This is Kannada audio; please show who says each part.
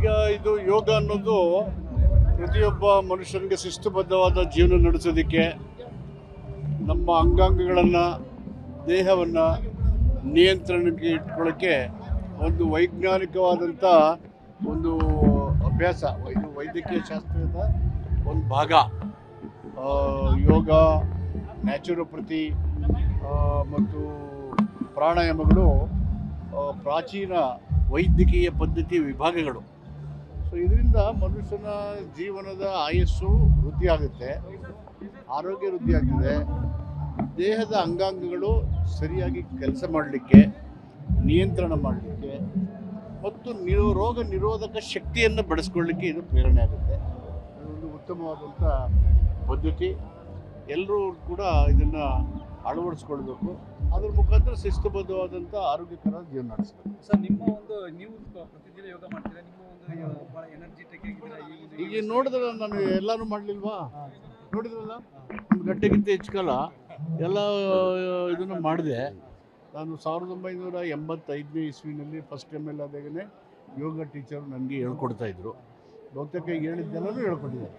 Speaker 1: ಈಗ ಇದು ಯೋಗ ಅನ್ನೋದು ಪ್ರತಿಯೊಬ್ಬ ಮನುಷ್ಯನಿಗೆ ಶಿಸ್ತುಬದ್ಧವಾದ ಜೀವನ ನಡೆಸೋದಕ್ಕೆ ನಮ್ಮ ಅಂಗಾಂಗಗಳನ್ನು, ದೇಹವನ್ನು ನಿಯಂತ್ರಣಕ್ಕೆ ಇಟ್ಕೊಳ್ಳೋಕ್ಕೆ ಒಂದು ವೈಜ್ಞಾನಿಕವಾದಂಥ ಒಂದು ಅಭ್ಯಾಸ, ಇದು ವೈದ್ಯಕೀಯ ಶಾಸ್ತ್ರದ ಒಂದು ಭಾಗ. ಯೋಗ, ನ್ಯಾಚುರೋಪತಿ ಮತ್ತು ಪ್ರಾಣಾಯಾಮಗಳು ಪ್ರಾಚೀನ ವೈದ್ಯಕೀಯ ಪದ್ಧತಿ ವಿಭಾಗಗಳು. ಸೊ ಇದರಿಂದ ಮನುಷ್ಯನ ಜೀವನದ ಆಯಸ್ಸು ವೃದ್ಧಿಯಾಗುತ್ತೆ, ಆರೋಗ್ಯ ವೃದ್ಧಿ ಆಗ್ತದೆ ದೇಹದ ಅಂಗಾಂಗಗಳು ಸರಿಯಾಗಿ ಕೆಲಸ ಮಾಡಲಿಕ್ಕೆ, ನಿಯಂತ್ರಣ ಮಾಡಲಿಕ್ಕೆ ಮತ್ತು ನಿರೋ, ರೋಗ ನಿರೋಧಕ ಶಕ್ತಿಯನ್ನು ಬೆಳೆಸ್ಕೊಳ್ಳಿಕ್ಕೆ ಇದು ಪ್ರೇರಣೆ ಆಗುತ್ತೆ. ಇದೊಂದು ಉತ್ತಮವಾದಂಥ ಪದ್ಧತಿ. ಎಲ್ಲರೂ ಕೂಡ ಇದನ್ನು ಅಳವಡಿಸ್ಕೊಳ್ಬೇಕು. ಅದ್ರ ಮುಖಾಂತರ ಶಿಸ್ತುಬದ್ಧವಾದಂಥ ಆರೋಗ್ಯಕರ ಜೀವನ ನಡೆಸಬೇಕು.
Speaker 2: ಸರ್ ನಿಮ್ಮ ಒಂದು ನೀವು ಪ್ರತಿದಿನ ಯೋಗ ಮಾಡ್ತೀರಾ? ನಿಮ್ಮ ಒಂದು ಭಾಳ ಎನರ್ಜಿಟಿಕ್ ಆಗಿದ್ದೀರಾ
Speaker 1: ಈಗ ನೋಡಿದ್ರೆ ನಾನು ಎಲ್ಲಾನು ಮಾಡಲಿಲ್ವಾ? ನೋಡಿದ್ರಲ್ಲ? ಒಂದು ಗಂಟೆಗಿಂತ ಹೆಚ್ಚು ಕಾಲ ಎಲ್ಲ ಇದನ್ನು ಮಾಡಿದೆ. ನಾನು ಸಾವಿರದ ಒಂಬೈನೂರ ಎಂಬತ್ತೈದನೇ ಇಸ್ವಿನಲ್ಲಿ ಫಸ್ಟ್ ಟೈಮ್ ಎಲ್ಲ ಆದಾಗನೇ ಯೋಗ ಟೀಚರ್ ನನಗೆ ಹೇಳ್ಕೊಡ್ತಾ ಇದ್ರು. ಬಹುತೇಕ ಹೇಳಿದ್ದೆಲ್ಲನೂ ಹೇಳ್ಕೊಟ್ಟಿದ್ದಾರೆ.